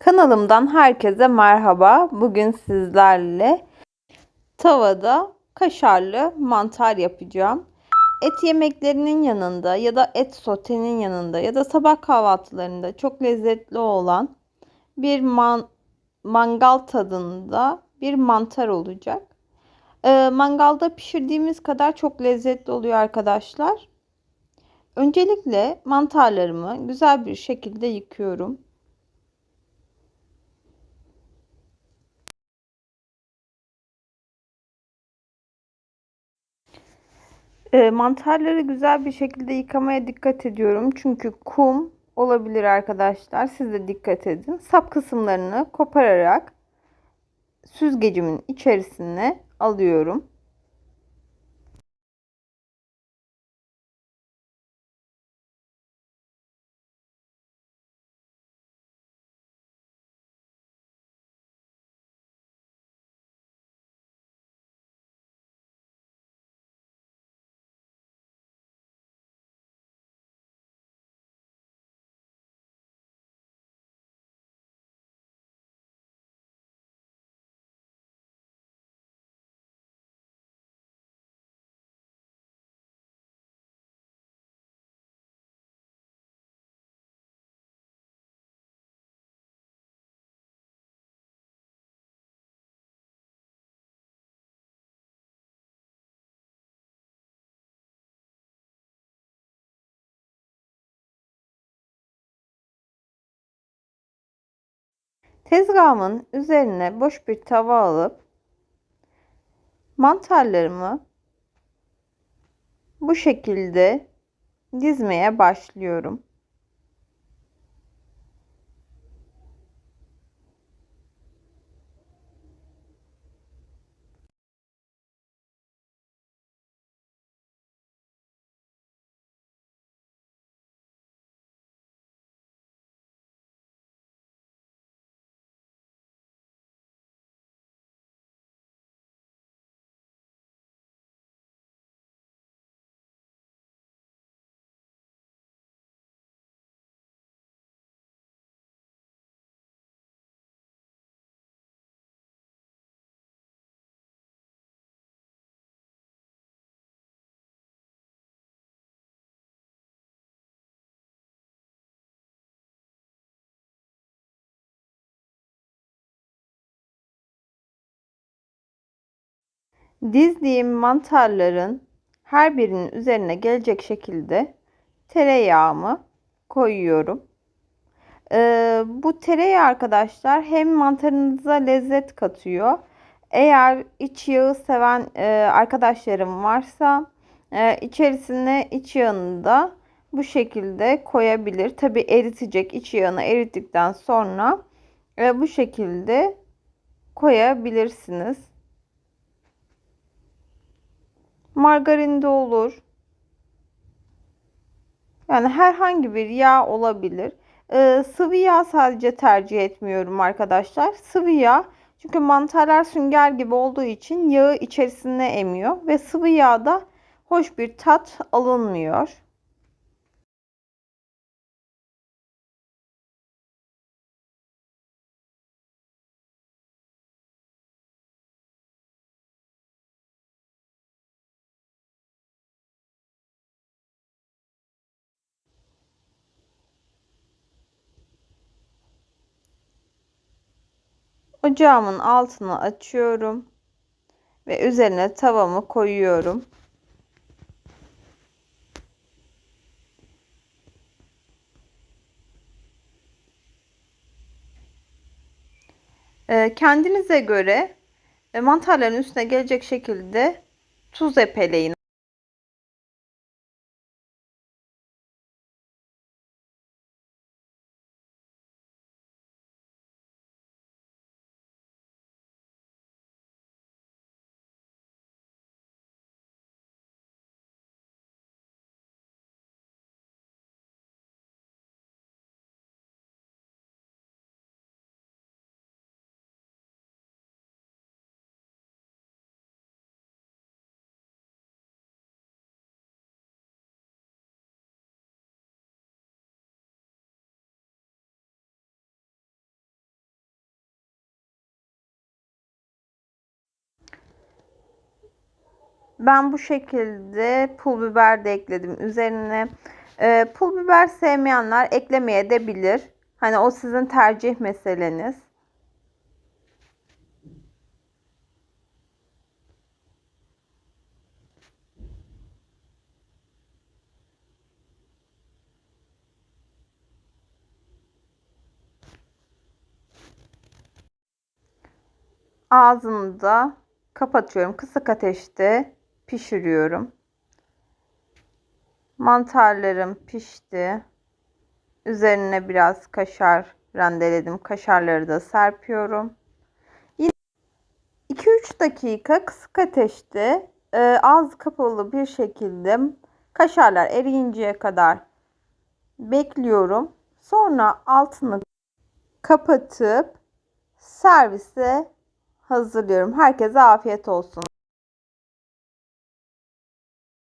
Kanalımdan herkese merhaba. Bugün sizlerle tavada kaşarlı mantar yapacağım. Et yemeklerinin yanında ya da et sotenin yanında ya da sabah kahvaltılarında çok lezzetli olan bir man mangal tadında bir mantar olacak. Ee, mangalda pişirdiğimiz kadar çok lezzetli oluyor arkadaşlar. Öncelikle mantarlarımı güzel bir şekilde yıkıyorum. E, mantarları güzel bir şekilde yıkamaya dikkat ediyorum. Çünkü kum olabilir arkadaşlar. Siz de dikkat edin. Sap kısımlarını kopararak süzgecimin içerisine alıyorum. Tezgahımın üzerine boş bir tava alıp mantarlarımı bu şekilde dizmeye başlıyorum. Dizdiğim mantarların her birinin üzerine gelecek şekilde tereyağımı koyuyorum. Ee, bu tereyağı arkadaşlar hem mantarınıza lezzet katıyor. Eğer iç yağı seven e, arkadaşlarım varsa e, içerisine iç yağını da bu şekilde koyabilir. Tabi eritecek iç yağını erittikten sonra e, bu şekilde koyabilirsiniz. Margarin de olur. Yani herhangi bir yağ olabilir. Ee, sıvı yağ sadece tercih etmiyorum arkadaşlar. Sıvı yağ çünkü mantarlar sünger gibi olduğu için yağı içerisine emiyor ve sıvı yağda hoş bir tat alınmıyor. Ocağımın altını açıyorum ve üzerine tavamı koyuyorum. Ee, kendinize göre e, mantarların üstüne gelecek şekilde tuz epeleyin. Ben bu şekilde pul biber de ekledim üzerine. Ee, pul biber sevmeyenler eklemeye de bilir. Hani o sizin tercih meseleniz. Ağzını da kapatıyorum. Kısık ateşte pişiriyorum. Mantarlarım pişti. Üzerine biraz kaşar rendeledim. Kaşarları da serpiyorum. 2-3 dakika kısık ateşte e, ağzı kapalı bir şekilde kaşarlar eriyinceye kadar bekliyorum. Sonra altını kapatıp servise hazırlıyorum. Herkese afiyet olsun.